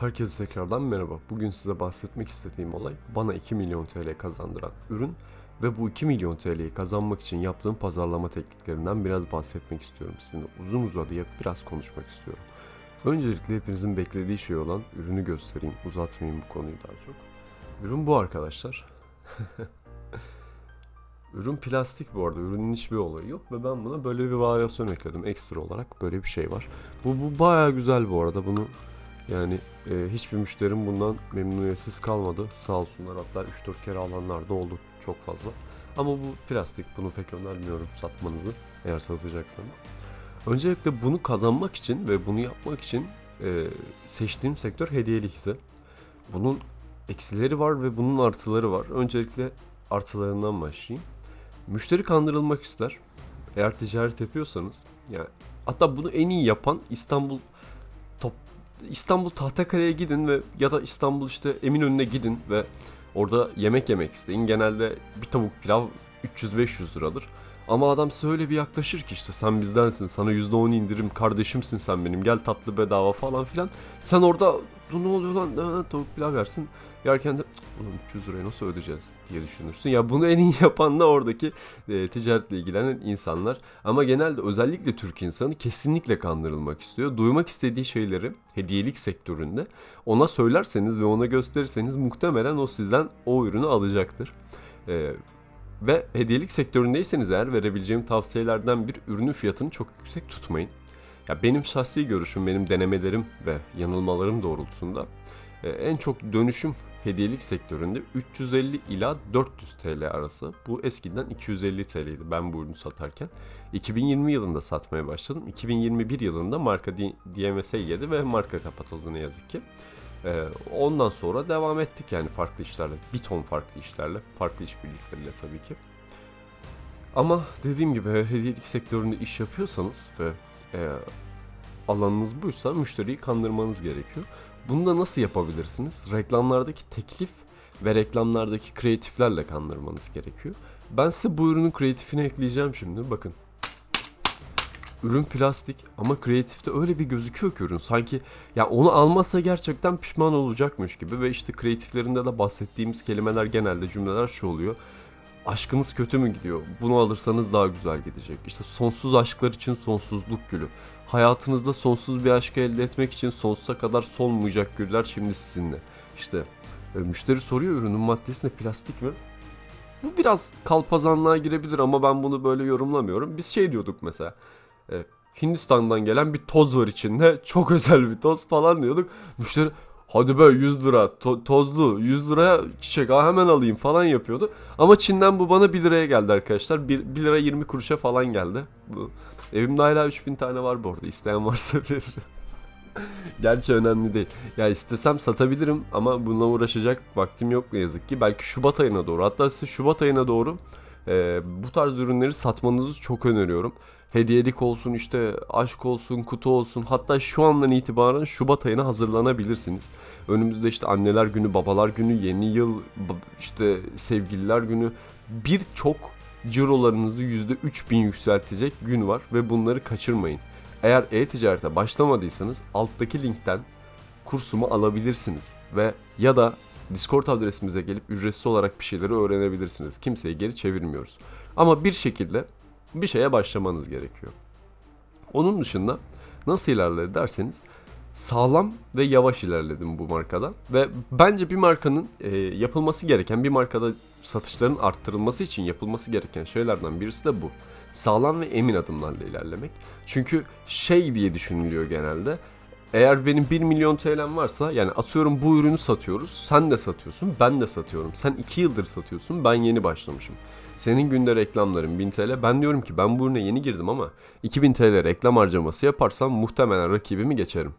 Herkese tekrardan merhaba. Bugün size bahsetmek istediğim olay bana 2 milyon TL kazandıran ürün ve bu 2 milyon TL'yi kazanmak için yaptığım pazarlama tekniklerinden biraz bahsetmek istiyorum. Sizinle uzun uzadıya biraz konuşmak istiyorum. Öncelikle hepinizin beklediği şey olan ürünü göstereyim. Uzatmayayım bu konuyu daha çok. Ürün bu arkadaşlar. Ürün plastik bu arada. Ürünün hiçbir olayı yok ve ben buna böyle bir varyasyon ekledim. Ekstra olarak böyle bir şey var. Bu, bu bayağı güzel bu arada. Bunu yani e, hiçbir müşterim bundan memnuniyetsiz kalmadı. Sağ olsunlar hatta 3-4 kere alanlar da oldu çok fazla. Ama bu plastik bunu pek önermiyorum satmanızı eğer satacaksanız. Öncelikle bunu kazanmak için ve bunu yapmak için e, seçtiğim sektör hediyelik ise bunun eksileri var ve bunun artıları var. Öncelikle artılarından başlayayım. Müşteri kandırılmak ister. Eğer ticaret yapıyorsanız yani hatta bunu en iyi yapan İstanbul top İstanbul Tahtakale'ye gidin ve ya da İstanbul işte Eminönü'ne gidin ve orada yemek yemek isteyin. Genelde bir tavuk pilav 300-500 liradır. Ama adam size öyle bir yaklaşır ki işte sen bizdensin, sana %10 indirim, kardeşimsin sen benim, gel tatlı bedava falan filan. Sen orada "Bu ne oluyor lan, Ha, tavuk pilav versin. Yerken de "Cık, ulan 300 lirayı nasıl ödeyeceğiz diye düşünürsün. Ya bunu en iyi yapan da oradaki e, ticaretle ilgilenen insanlar. Ama genelde özellikle Türk insanı kesinlikle kandırılmak istiyor. Duymak istediği şeyleri hediyelik sektöründe ona söylerseniz ve ona gösterirseniz muhtemelen o sizden o ürünü alacaktır. E, ve hediyelik sektöründeyseniz eğer verebileceğim tavsiyelerden bir ürünün fiyatını çok yüksek tutmayın. Ya benim şahsi görüşüm, benim denemelerim ve yanılmalarım doğrultusunda e, en çok dönüşüm hediyelik sektöründe 350 ila 400 TL arası. Bu eskiden 250 TL'ydi ben bu ürünü satarken. 2020 yılında satmaya başladım. 2021 yılında marka DMS'e yedi ve marka kapatıldı ne yazık ki. Ee, ondan sonra devam ettik yani farklı işlerle. Bir ton farklı işlerle, farklı işbirlikleriyle tabii ki. Ama dediğim gibi hediyelik sektöründe iş yapıyorsanız ve e, alanınız buysa müşteriyi kandırmanız gerekiyor. Bunu da nasıl yapabilirsiniz? Reklamlardaki teklif ve reklamlardaki kreatiflerle kandırmanız gerekiyor. Ben size bu ürünün kreatifini ekleyeceğim şimdi. Bakın. Ürün plastik ama kreatifte öyle bir gözüküyor ki ürün. Sanki ya onu almazsa gerçekten pişman olacakmış gibi ve işte kreatiflerinde de bahsettiğimiz kelimeler genelde cümleler şu oluyor. Aşkınız kötü mü gidiyor? Bunu alırsanız daha güzel gidecek. İşte sonsuz aşklar için sonsuzluk gülü. Hayatınızda sonsuz bir aşkı elde etmek için sonsuza kadar solmayacak güller şimdi sizinle. İşte e, müşteri soruyor ürünün maddesi ne plastik mi? Bu biraz kalpazanlığa girebilir ama ben bunu böyle yorumlamıyorum. Biz şey diyorduk mesela. e, Hindistan'dan gelen bir toz var içinde. Çok özel bir toz falan diyorduk. Müşteri hadi be 100 lira to- tozlu 100 liraya çiçek ha hemen alayım falan yapıyordu. Ama Çin'den bu bana 1 liraya geldi arkadaşlar. 1, 1 lira 20 kuruşa falan geldi. Bu. Evimde hala 3000 tane var bu arada. İsteyen varsa veririm. Gerçi önemli değil. Ya istesem satabilirim ama bununla uğraşacak vaktim yok ne yazık ki. Belki Şubat ayına doğru hatta size Şubat ayına doğru e, bu tarz ürünleri satmanızı çok öneriyorum. Hediyelik olsun işte aşk olsun kutu olsun hatta şu andan itibaren Şubat ayına hazırlanabilirsiniz. Önümüzde işte anneler günü babalar günü yeni yıl işte sevgililer günü birçok cirolarınızı %3000 yükseltecek gün var ve bunları kaçırmayın. Eğer e-ticarete başlamadıysanız alttaki linkten kursumu alabilirsiniz ve ya da Discord adresimize gelip ücretsiz olarak bir şeyleri öğrenebilirsiniz. Kimseyi geri çevirmiyoruz. Ama bir şekilde bir şeye başlamanız gerekiyor. Onun dışında nasıl ilerledi derseniz sağlam ve yavaş ilerledim bu markada ve bence bir markanın e, yapılması gereken bir markada satışların arttırılması için yapılması gereken şeylerden birisi de bu. Sağlam ve emin adımlarla ilerlemek. Çünkü şey diye düşünülüyor genelde. Eğer benim 1 milyon TL'm varsa yani atıyorum bu ürünü satıyoruz. Sen de satıyorsun, ben de satıyorum. Sen 2 yıldır satıyorsun, ben yeni başlamışım. Senin günde reklamların 1000 TL. Ben diyorum ki ben bu ürüne yeni girdim ama 2000 TL reklam harcaması yaparsam muhtemelen rakibimi geçerim.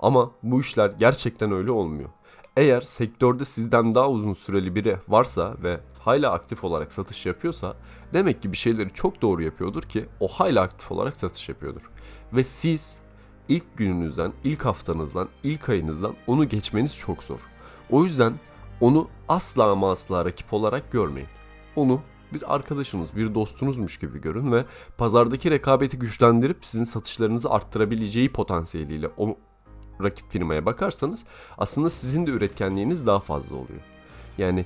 Ama bu işler gerçekten öyle olmuyor. Eğer sektörde sizden daha uzun süreli biri varsa ve hala aktif olarak satış yapıyorsa demek ki bir şeyleri çok doğru yapıyordur ki o hala aktif olarak satış yapıyordur. Ve siz ilk gününüzden, ilk haftanızdan, ilk ayınızdan onu geçmeniz çok zor. O yüzden onu asla ama asla rakip olarak görmeyin. Onu bir arkadaşınız, bir dostunuzmuş gibi görün ve pazardaki rekabeti güçlendirip sizin satışlarınızı arttırabileceği potansiyeliyle onu rakip firmaya bakarsanız aslında sizin de üretkenliğiniz daha fazla oluyor. Yani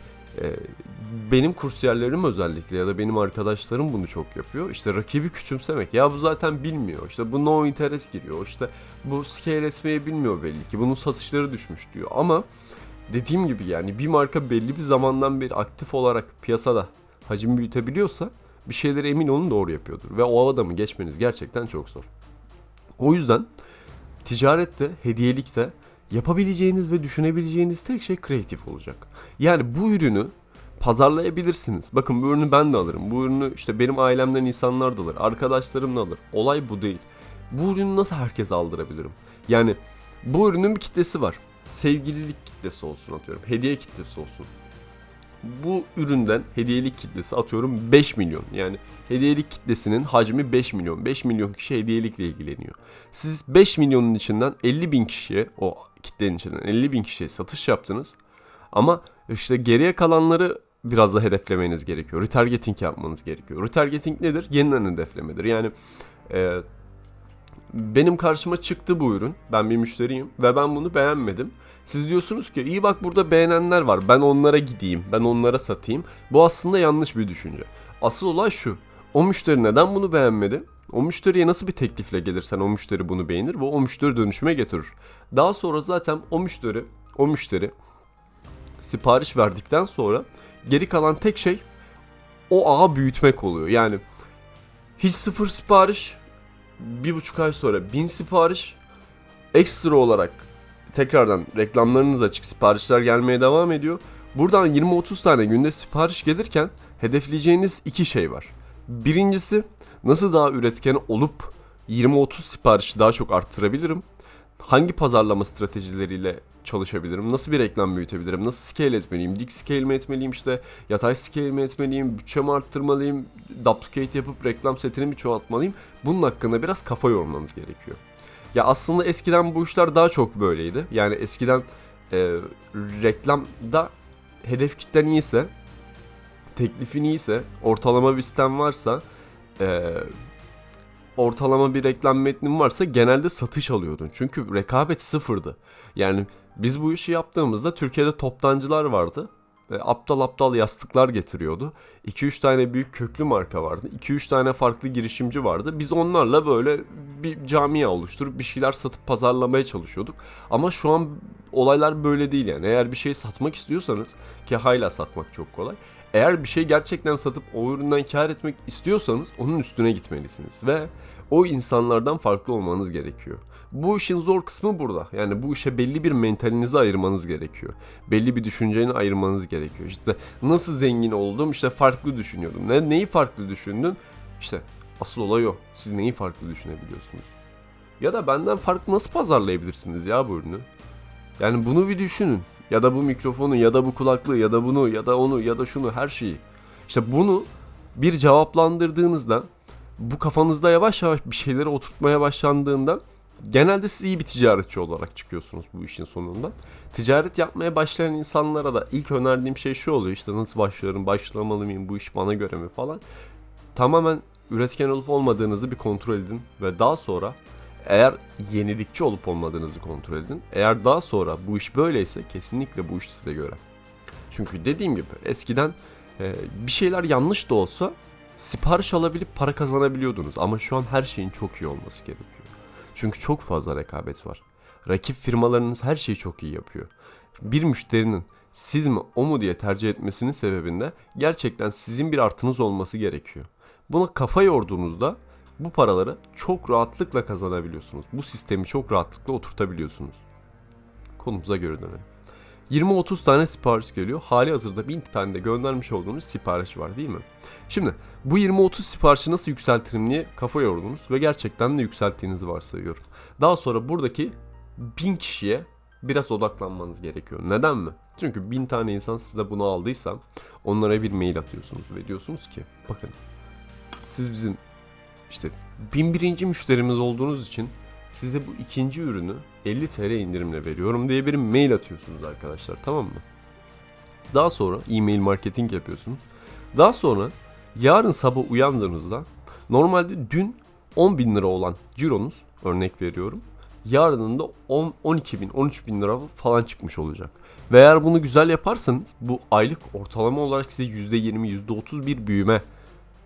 benim kursiyerlerim özellikle ya da benim arkadaşlarım bunu çok yapıyor. İşte rakibi küçümsemek. Ya bu zaten bilmiyor. İşte bu no interest giriyor. İşte bu scale etmeyi bilmiyor belli ki. Bunun satışları düşmüş diyor. Ama dediğim gibi yani bir marka belli bir zamandan beri aktif olarak piyasada hacim büyütebiliyorsa bir şeyleri emin olun doğru yapıyordur. Ve o adamı geçmeniz gerçekten çok zor. O yüzden ticarette, hediyelikte yapabileceğiniz ve düşünebileceğiniz tek şey kreatif olacak. Yani bu ürünü pazarlayabilirsiniz. Bakın bu ürünü ben de alırım. Bu ürünü işte benim ailemden insanlar da alır. Arkadaşlarım da alır. Olay bu değil. Bu ürünü nasıl herkese aldırabilirim? Yani bu ürünün bir kitlesi var. Sevgililik kitlesi olsun atıyorum. Hediye kitlesi olsun. Bu üründen hediyelik kitlesi atıyorum 5 milyon. Yani hediyelik kitlesinin hacmi 5 milyon. 5 milyon kişi hediyelikle ilgileniyor. Siz 5 milyonun içinden 50 bin kişiye o kitlenin içinden 50 bin kişiye satış yaptınız. Ama işte geriye kalanları biraz da hedeflemeniz gerekiyor. Retargeting yapmanız gerekiyor. Retargeting nedir? Yeniden hedeflemedir. Yani e, benim karşıma çıktı bu ürün. Ben bir müşteriyim ve ben bunu beğenmedim. Siz diyorsunuz ki iyi bak burada beğenenler var. Ben onlara gideyim. Ben onlara satayım. Bu aslında yanlış bir düşünce. Asıl olay şu. O müşteri neden bunu beğenmedi? O müşteriye nasıl bir teklifle gelirsen o müşteri bunu beğenir ve o müşteri dönüşüme getirir. Daha sonra zaten o müşteri, o müşteri sipariş verdikten sonra geri kalan tek şey o ağı büyütmek oluyor. Yani hiç sıfır sipariş, bir buçuk ay sonra bin sipariş, ekstra olarak tekrardan reklamlarınız açık, siparişler gelmeye devam ediyor. Buradan 20-30 tane günde sipariş gelirken hedefleyeceğiniz iki şey var. Birincisi nasıl daha üretken olup 20-30 siparişi daha çok arttırabilirim? Hangi pazarlama stratejileriyle çalışabilirim? Nasıl bir reklam büyütebilirim? Nasıl scale etmeliyim? Dik scale mi etmeliyim işte? Yatay scale mi etmeliyim? Bütçemi arttırmalıyım? Duplicate yapıp reklam setini mi çoğaltmalıyım? Bunun hakkında biraz kafa yormanız gerekiyor. Ya aslında eskiden bu işler daha çok böyleydi. Yani eskiden e, reklamda hedef kitlen iyiyse, teklifin iyiyse, ortalama bir sistem varsa, e, ortalama bir reklam metnin varsa genelde satış alıyordun. Çünkü rekabet sıfırdı. Yani biz bu işi yaptığımızda Türkiye'de toptancılar vardı. E, aptal aptal yastıklar getiriyordu. 2-3 tane büyük köklü marka vardı. 2-3 tane farklı girişimci vardı. Biz onlarla böyle bir camia oluşturup bir şeyler satıp pazarlamaya çalışıyorduk. Ama şu an olaylar böyle değil yani. Eğer bir şey satmak istiyorsanız ki hala satmak çok kolay. Eğer bir şey gerçekten satıp o üründen kar etmek istiyorsanız onun üstüne gitmelisiniz ve o insanlardan farklı olmanız gerekiyor. Bu işin zor kısmı burada. Yani bu işe belli bir mentalinizi ayırmanız gerekiyor. Belli bir düşünceni ayırmanız gerekiyor. İşte nasıl zengin oldum? İşte farklı düşünüyordum. Ne, neyi farklı düşündün? İşte asıl olay o. Siz neyi farklı düşünebiliyorsunuz? Ya da benden farklı nasıl pazarlayabilirsiniz ya bu ürünü? Yani bunu bir düşünün. Ya da bu mikrofonu ya da bu kulaklığı ya da bunu ya da onu ya da şunu her şeyi. İşte bunu bir cevaplandırdığınızda bu kafanızda yavaş yavaş bir şeyleri oturtmaya başlandığında genelde siz iyi bir ticaretçi olarak çıkıyorsunuz bu işin sonunda. Ticaret yapmaya başlayan insanlara da ilk önerdiğim şey şu oluyor işte nasıl başlıyorum, başlamalı mıyım, bu iş bana göre mi falan. Tamamen üretken olup olmadığınızı bir kontrol edin ve daha sonra eğer yenilikçi olup olmadığınızı kontrol edin. Eğer daha sonra bu iş böyleyse kesinlikle bu iş size göre. Çünkü dediğim gibi eskiden bir şeyler yanlış da olsa sipariş alabilip para kazanabiliyordunuz. Ama şu an her şeyin çok iyi olması gerekiyor. Çünkü çok fazla rekabet var. Rakip firmalarınız her şeyi çok iyi yapıyor. Bir müşterinin siz mi o mu diye tercih etmesinin sebebinde gerçekten sizin bir artınız olması gerekiyor. Buna kafa yorduğunuzda bu paraları çok rahatlıkla kazanabiliyorsunuz. Bu sistemi çok rahatlıkla oturtabiliyorsunuz. Konumuza göre dönelim. 20-30 tane sipariş geliyor. Hali hazırda 1000 tane de göndermiş olduğunuz sipariş var değil mi? Şimdi bu 20-30 siparişi nasıl yükseltirim diye kafa yordunuz ve gerçekten de yükselttiğinizi varsayıyorum. Daha sonra buradaki 1000 kişiye biraz odaklanmanız gerekiyor. Neden mi? Çünkü 1000 tane insan size bunu aldıysa onlara bir mail atıyorsunuz ve diyorsunuz ki bakın siz bizim işte 1001. müşterimiz olduğunuz için size bu ikinci ürünü 50 TL indirimle veriyorum diye bir mail atıyorsunuz arkadaşlar tamam mı? Daha sonra e-mail marketing yapıyorsunuz. Daha sonra yarın sabah uyandığınızda normalde dün 10 bin lira olan cironuz örnek veriyorum yarınında 10, 12 bin 13 bin lira falan çıkmış olacak. Ve eğer bunu güzel yaparsanız bu aylık ortalama olarak size %20 %30 bir büyüme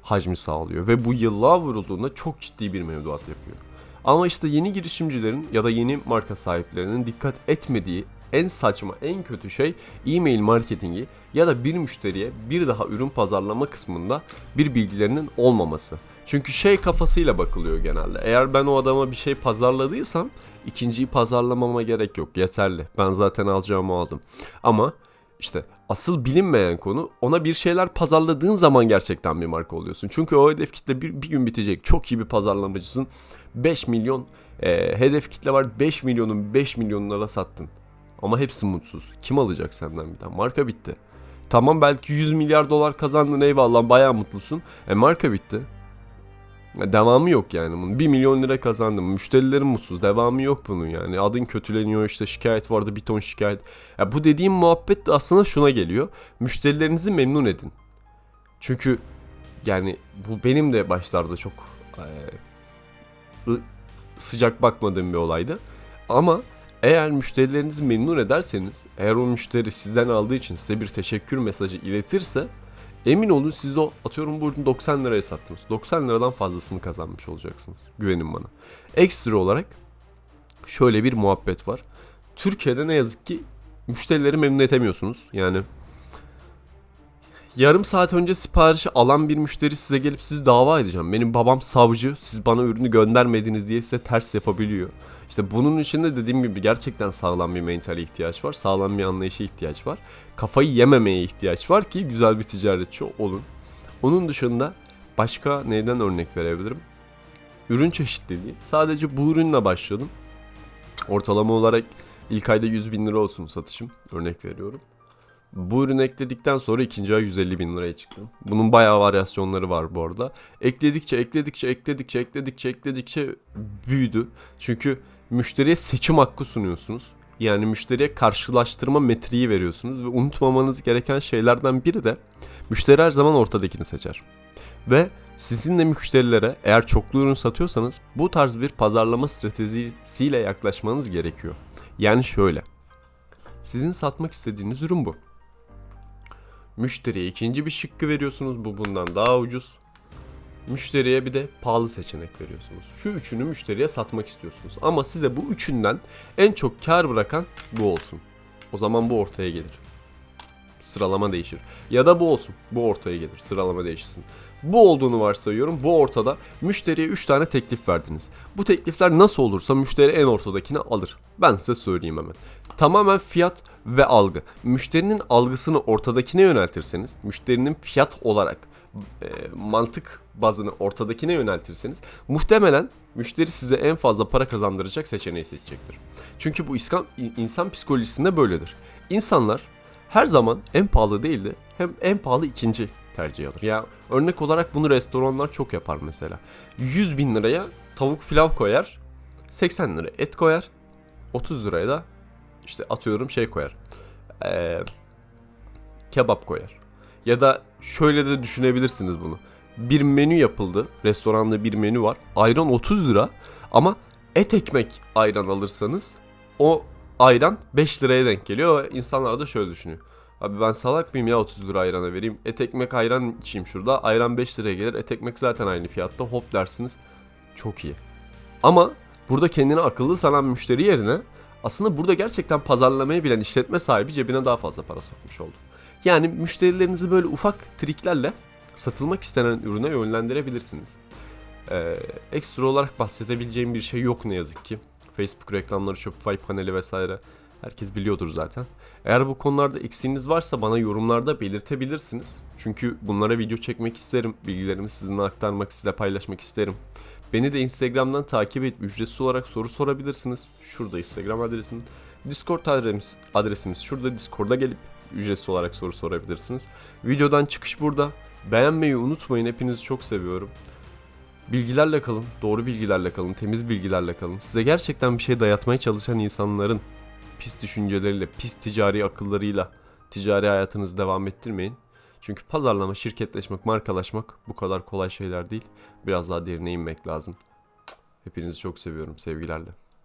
hacmi sağlıyor. Ve bu yıllığa vurulduğunda çok ciddi bir mevduat yapıyor. Ama işte yeni girişimcilerin ya da yeni marka sahiplerinin dikkat etmediği en saçma, en kötü şey e-mail marketingi ya da bir müşteriye bir daha ürün pazarlama kısmında bir bilgilerinin olmaması. Çünkü şey kafasıyla bakılıyor genelde. Eğer ben o adama bir şey pazarladıysam ikinciyi pazarlamama gerek yok. Yeterli. Ben zaten alacağımı aldım. Ama işte asıl bilinmeyen konu ona bir şeyler pazarladığın zaman gerçekten bir marka oluyorsun. Çünkü o hedef kitle bir, bir gün bitecek. Çok iyi bir pazarlamacısın. 5 milyon e, hedef kitle var. 5 milyonun 5 milyonlara sattın. Ama hepsi mutsuz. Kim alacak senden bir daha? Marka bitti. Tamam belki 100 milyar dolar kazandın eyvallah bayağı mutlusun. E marka bitti. Devamı yok yani bunun. 1 milyon lira kazandım. Müşterilerim mutsuz. Devamı yok bunun yani. Adın kötüleniyor işte şikayet vardı bir ton şikayet. Ya bu dediğim muhabbet de aslında şuna geliyor. Müşterilerinizi memnun edin. Çünkü yani bu benim de başlarda çok e, sıcak bakmadığım bir olaydı. Ama eğer müşterilerinizi memnun ederseniz, eğer o müşteri sizden aldığı için size bir teşekkür mesajı iletirse emin olun siz o atıyorum bu ürünü 90 liraya sattınız. 90 liradan fazlasını kazanmış olacaksınız. Güvenin bana. Ekstra olarak şöyle bir muhabbet var. Türkiye'de ne yazık ki müşterileri memnun edemiyorsunuz. Yani yarım saat önce siparişi alan bir müşteri size gelip sizi dava edeceğim. Benim babam savcı, siz bana ürünü göndermediniz diye size ters yapabiliyor. İşte bunun için de dediğim gibi gerçekten sağlam bir mentale ihtiyaç var. Sağlam bir anlayışa ihtiyaç var. Kafayı yememeye ihtiyaç var ki güzel bir ticaretçi olun. Onun dışında başka neyden örnek verebilirim? Ürün çeşitliliği. Sadece bu ürünle başladım. Ortalama olarak ilk ayda 100 bin lira olsun satışım. Örnek veriyorum. Bu ürünü ekledikten sonra ikinci ay 150 bin liraya çıktım. Bunun bayağı varyasyonları var bu arada. Ekledikçe, ekledikçe, ekledikçe, ekledikçe, ekledikçe büyüdü. Çünkü müşteriye seçim hakkı sunuyorsunuz. Yani müşteriye karşılaştırma metriği veriyorsunuz ve unutmamanız gereken şeylerden biri de müşteri her zaman ortadakini seçer. Ve sizin de müşterilere eğer çoklu ürün satıyorsanız bu tarz bir pazarlama stratejisiyle yaklaşmanız gerekiyor. Yani şöyle. Sizin satmak istediğiniz ürün bu. Müşteriye ikinci bir şıkkı veriyorsunuz. Bu bundan daha ucuz. Müşteriye bir de pahalı seçenek veriyorsunuz. Şu üçünü müşteriye satmak istiyorsunuz. Ama size bu üçünden en çok kar bırakan bu olsun. O zaman bu ortaya gelir. Sıralama değişir. Ya da bu olsun. Bu ortaya gelir. Sıralama değişsin. Bu olduğunu varsayıyorum. Bu ortada. Müşteriye 3 tane teklif verdiniz. Bu teklifler nasıl olursa müşteri en ortadakini alır. Ben size söyleyeyim hemen. Tamamen fiyat ve algı. Müşterinin algısını ortadakine yöneltirseniz, müşterinin fiyat olarak e, mantık bazını ortadakine yöneltirseniz muhtemelen müşteri size en fazla para kazandıracak seçeneği seçecektir. Çünkü bu iskan, insan psikolojisinde böyledir. İnsanlar her zaman en pahalı değil de hem en pahalı ikinci tercih alır. Ya örnek olarak bunu restoranlar çok yapar mesela. 100 bin liraya tavuk pilav koyar, 80 lira et koyar, 30 liraya da işte atıyorum şey koyar. Ee, kebap koyar. Ya da şöyle de düşünebilirsiniz bunu. Bir menü yapıldı. Restoranda bir menü var. Ayran 30 lira ama et ekmek ayran alırsanız o ayran 5 liraya denk geliyor. İnsanlar da şöyle düşünüyor. Abi ben salak mıyım ya 30 lira ayrana vereyim. Et ekmek ayran içeyim şurada. Ayran 5 liraya gelir. Et ekmek zaten aynı fiyatta. Hop dersiniz. Çok iyi. Ama burada kendini akıllı sanan müşteri yerine aslında burada gerçekten pazarlamayı bilen işletme sahibi cebine daha fazla para sokmuş oldu. Yani müşterilerinizi böyle ufak triklerle satılmak istenen ürüne yönlendirebilirsiniz. Ee, ekstra olarak bahsedebileceğim bir şey yok ne yazık ki. Facebook reklamları, Shopify paneli vesaire herkes biliyordur zaten. Eğer bu konularda eksiğiniz varsa bana yorumlarda belirtebilirsiniz. Çünkü bunlara video çekmek isterim. Bilgilerimi sizinle aktarmak, size paylaşmak isterim. Beni de Instagram'dan takip edip ücretsiz olarak soru sorabilirsiniz. Şurada Instagram adresim. Discord adresimiz, adresimiz şurada Discord'a gelip ücretsiz olarak soru sorabilirsiniz. Videodan çıkış burada. Beğenmeyi unutmayın. Hepinizi çok seviyorum. Bilgilerle kalın, doğru bilgilerle kalın, temiz bilgilerle kalın. Size gerçekten bir şey dayatmaya çalışan insanların pis düşünceleriyle, pis ticari akıllarıyla ticari hayatınızı devam ettirmeyin. Çünkü pazarlama, şirketleşmek, markalaşmak bu kadar kolay şeyler değil. Biraz daha derine inmek lazım. Hepinizi çok seviyorum. Sevgilerle.